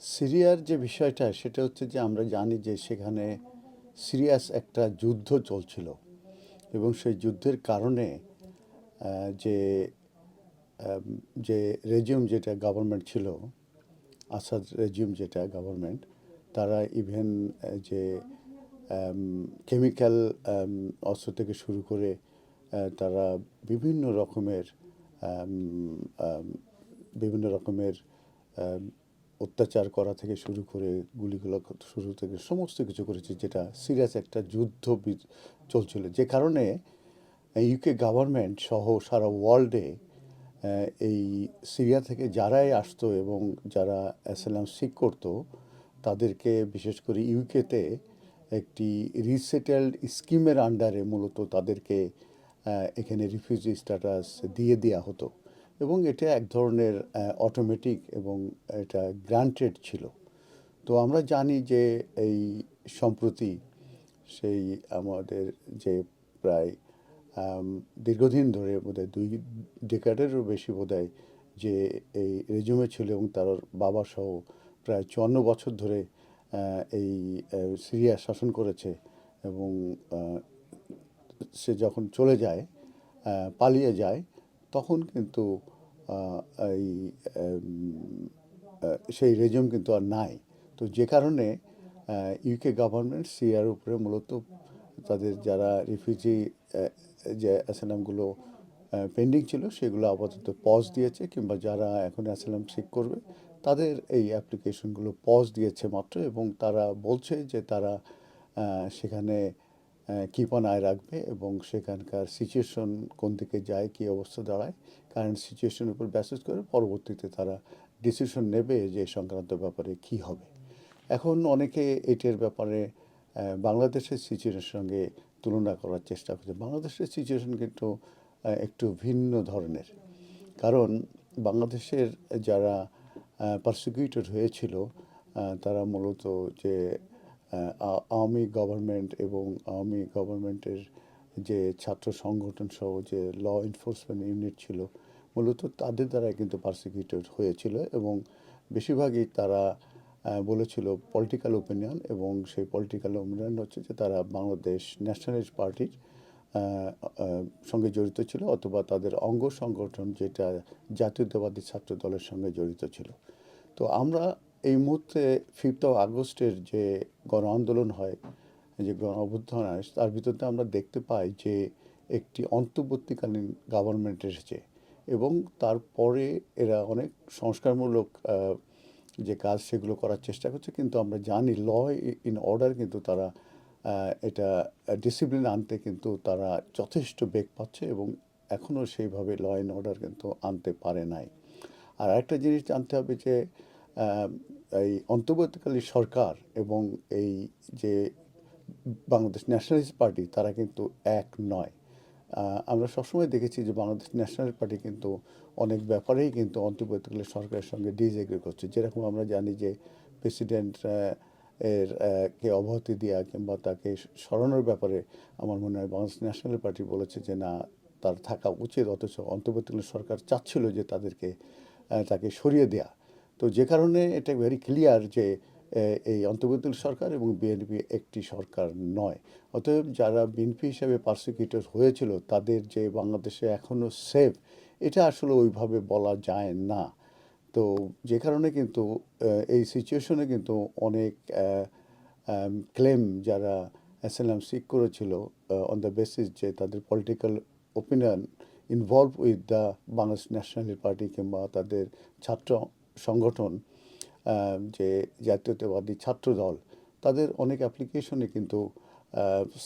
সিরিয়ার যে বিষয়টা, সেটা হচ্ছে যে আমরা জানি যে সেখানে সিরিয়াস একটা যুদ্ধ চলছিল এবং সেই যুদ্ধের কারণে যে যে রেজিউম যেটা গভর্নমেন্ট ছিল, আসাদ রেজিউম যেটা গভর্নমেন্ট, তারা ইভেন যে কেমিক্যাল অস্ত্র থেকে শুরু করে তারা বিভিন্ন রকমের বিভিন্ন রকমের অত্যাচার করা থেকে শুরু করে গুলিগুলো শুরু থেকে সমস্ত কিছু করেছে, যেটা সিরিয়াস একটা যুদ্ধ চলছিল। যে কারণে ইউকে গভর্নমেন্ট সহ সারা ওয়ার্ল্ডে এই সিরিয়া থেকে যারাই আসতো এবং যারা অ্যাসেলাম সিক করতো, তাদেরকে বিশেষ করে ইউকেতে একটি রিসেটেলড স্কিমের আন্ডারে মূলত তাদেরকে এখানে রিফিউজি স্ট্যাটাস দিয়ে দেওয়া হতো। এবং এটা এক ধরনের অটোমেটিক এবং এটা গ্রান্টেড ছিল। তো আমরা জানি যে এই সম্প্রতি সেই আমাদের যে প্রায় দীর্ঘদিন ধরে বোধহয় দুই ডেকাডেরও বেশি বোধহয় যে এই রেজুমে ছিল এবং তার বাবা সহ প্রায় চুয়ান্ন বছর ধরে এই সিরিয়া শাসন করেছে এবং সে যখন চলে যায় পালিয়ে যায় তখন কিন্তু এই সেই রেজিম কিন্তু আর নাই। তো যে কারণে ইউকে গভর্নমেন্ট সিরিয়ার উপরে মূলত তাদের যারা রিফিউজি যে অ্যাসালামগুলো পেন্ডিং ছিল, সেগুলো আপাতত পজ দিয়েছে, কিংবা যারা এখন অ্যাসালাম সিক করবে, তাদের এই অ্যাপ্লিকেশনগুলো পজ দিয়েছে মাত্র, এবং তারা বলছে যে তারা সেখানে কিপ আয় রাখবে এবং সেখানকার সিচুয়েশন কোন দিকে যায়, কী অবস্থা দাঁড়ায় কারেন্ট সিচুয়েশনের উপর বেসিস করে পরবর্তীতে তারা ডিসিশন নেবে যে সংক্রান্ত ব্যাপারে কী হবে। এখন অনেকে এটার ব্যাপারে বাংলাদেশের সিচুয়েশনের সঙ্গে তুলনা করার চেষ্টা করছে। বাংলাদেশের সিচুয়েশন কিন্তু একটু ভিন্ন ধরনের। কারণ বাংলাদেশের যারা পারসিকিউটেড হয়েছিল তারা মূলত যে আওয়ামী গভর্নমেন্ট এবং আওয়ামী গভর্নমেন্টের যে ছাত্র সংগঠন সহ যে ল এনফোর্সমেন্ট ইউনিট ছিল, মূলত তাদের দ্বারা কিন্তু পারসিকিউটেড হয়েছিল এবং বেশিরভাগই তারা বলেছিল পলিটিক্যাল ওপিনিয়ন এবং সেই পলিটিক্যাল ওপিনিয়ন হচ্ছে যে তারা বাংলাদেশ ন্যাশনালিস্ট পার্টির সঙ্গে জড়িত ছিল অথবা তাদের অঙ্গ সংগঠন যেটা জাতীয়তাবাদী ছাত্র দলের সঙ্গে জড়িত ছিল। তো আমরা এই মুহূর্তে ফিফথ অফ আগস্টের যে গণ আন্দোলন হয়, যে গণ অভ্যুত্থান তার ভিতরতে আমরা দেখতে পাই যে একটি অন্তর্বর্তীকালীন গভর্নমেন্ট এসেছে এবং তারপরে এরা অনেক সংস্কারমূলক যে কাজ সেগুলো করার চেষ্টা করছে। কিন্তু আমরা জানি ল ইন অর্ডার কিন্তু তারা এটা ডিসিপ্লিন আনতে কিন্তু তারা যথেষ্ট বেগ পাচ্ছে এবং এখনও সেইভাবে ল ইন অর্ডার কিন্তু আনতে পারে নাই। আর একটা জিনিস জানতে হবে যে এই অন্তর্বর্তীকালীন সরকার এবং এই যে বাংলাদেশ ন্যাশনালিস্ট পার্টি, তারা কিন্তু এক নয়। আমরা সবসময় দেখেছি যে বাংলাদেশ ন্যাশনাল পার্টি কিন্তু অনেক ব্যাপারেই কিন্তু অন্তর্বর্তীকালীন সরকারের সঙ্গে ডিসএগ্রি করছে। যেরকম আমরা জানি যে প্রেসিডেন্ট এর কে অব্যাহতি দেওয়া কিংবা তাকে সরানোর ব্যাপারে আমার মনে হয় বাংলাদেশ ন্যাশনাল পার্টি বলেছে যে না, তার থাকা উচিত। অথচ অন্তর্বর্তীকালীন সরকার চাচ্ছিল যে তাদেরকে তাকে সরিয়ে দেয়া। তো যে কারণে এটা ভেরি ক্লিয়ার যে এই অন্তর্বর্তীকালীন সরকার এবং বিএনপি একটি সরকার নয়। অতএব যারা বিএনপি হিসাবে পার্সিকিউটর হয়েছিল, তাদের যে বাংলাদেশে এখনও সেফ এটা আসলে ওইভাবে বলা যায় না। তো যে কারণে কিন্তু এই সিচুয়েশনে কিন্তু অনেক ক্লেম যারা অ্যাসালাম সিক করেছিল অন দ্য বেসিস যে তাদের political opinion involve with the Bangladesh national party কিংবা তাদের ছাত্র সংগঠন যে জাতীয়তাবাদী ছাত্র দল তাদের অনেক অ্যাপ্লিকেশনে কিন্তু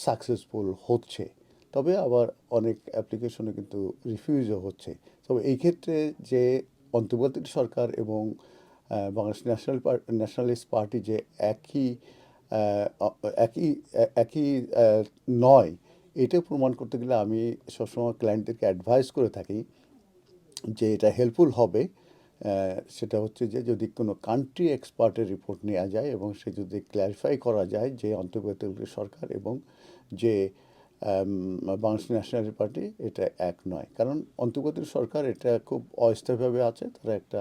সাকসেসফুল হচ্ছে। তবে আবার অনেক অ্যাপ্লিকেশনে কিন্তু রিফিউজও হচ্ছে। তবে এই ক্ষেত্রে যে অন্তর্বর্তী সরকার এবং বাংলাদেশ ন্যাশনাল ন্যাশনালিস্ট পার্টি যে একই একই একই নয়, এটা প্রমাণ করতে গেলে আমি সবসময় ক্লায়েন্টদেরকে অ্যাডভাইস করে থাকি যে এটা হেল্পফুল হবে। সেটা হচ্ছে যে যদি কোনো কান্ট্রি এক্সপার্টের রিপোর্ট নেওয়া যায় এবং সে যদি ক্ল্যারিফাই করা যায় যে অন্তর্বর্তীকালীন সরকার এবং যে বাংলাদেশ ন্যাশনাল পার্টি এটা এক নয়। কারণ অন্তর্বর্তী সরকার এটা খুব অস্থায়ীভাবে আছে, তারা একটা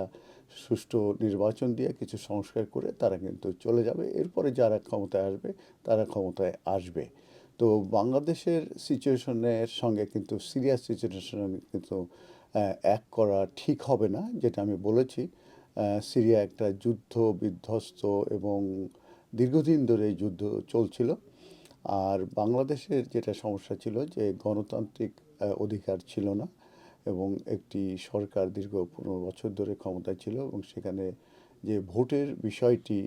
সুষ্ঠু নির্বাচন দিয়ে কিছু সংস্কার করে তারা কিন্তু চলে যাবে। এরপরে যারা ক্ষমতায় আসবে, তারা ক্ষমতায় আসবে। তো বাংলাদেশের সিচুয়েশনের সঙ্গে কিন্তু সিরিয়াস সিচুয়েশন কিন্তু এক করা ঠিক হবে না, যেটা আমি বলেছি। সিরিয়া একটা যুদ্ধ বিধ্বস্ত এবং দীর্ঘদিন ধরে যুদ্ধ চলছিল। আর বাংলাদেশের যেটা সমস্যা ছিল যে গণতান্ত্রিক অধিকার ছিল না এবং একটি সরকার দীর্ঘ পনেরো বছর ধরে ক্ষমতায় ছিল এবং সেখানে যে ভোটের বিষয়টি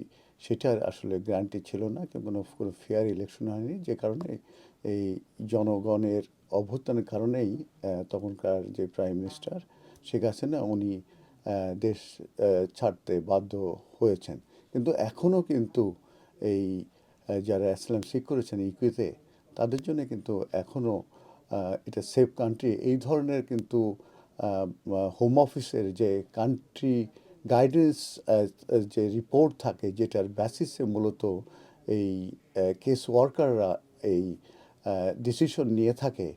সেটার আসলে গ্যারান্টি ছিল না কোনো কোনো ফেয়ার ইলেকশন হয়নি। যে কারণে এই জনগণের অভ্যুত্থানের কারণেই তখনকার যে প্রাইম মিনিস্টার শেখ হাসিনা, উনি দেশ ছাড়তে বাধ্য হয়েছেন। কিন্তু এখনও কিন্তু এই যারা অ্যাসলাম সিক করেছেন ইকুইতে তাদের জন্য কিন্তু এখনও এটা সেফ কান্ট্রি এই ধরনের কিন্তু হোম অফিসের যে কান্ট্রি গাইডেন্স যে রিপোর্ট থাকে, যেটার বেসিসে মূলত এই কেস ওয়ার্কাররা এই ডিসিশন নিয়ে থাকে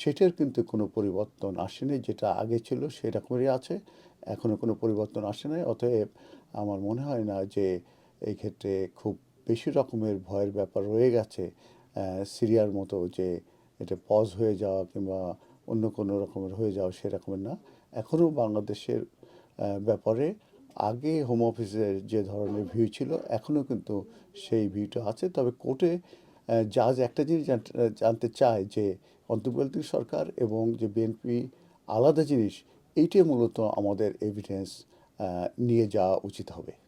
সেটার কিন্তু কোনো পরিবর্তন আসেনি, যেটা আগে ছিল সেরকমই আছে এখনও কোনো পরিবর্তন আসে নাই। অতএব আমার মনে হয় না যে এই ক্ষেত্রে খুব বেশি রকমের ভয়ের ব্যাপার রয়ে গেছে সিরিয়ার মতো যে এটা পজ হয়ে যাওয়া কিংবা অন্য কোনো রকমের হয়ে যাওয়া সেরকমের না। এখনও বাংলাদেশের ব্যাপারে আগে হোম অফিসের যে ধরনের ভিউ ছিল এখনও কিন্তু সেই ভিউটা আছে। তবে কোর্টে জাজ একটা জিনিস জানতে- জানতে চায় যে অন্তর্বর্তী সরকার এবং যে বিএনপি আলাদা জিনিস, এইটাই মূলত আমাদের এভিডেন্স নিয়ে যাওয়া উচিত হবে।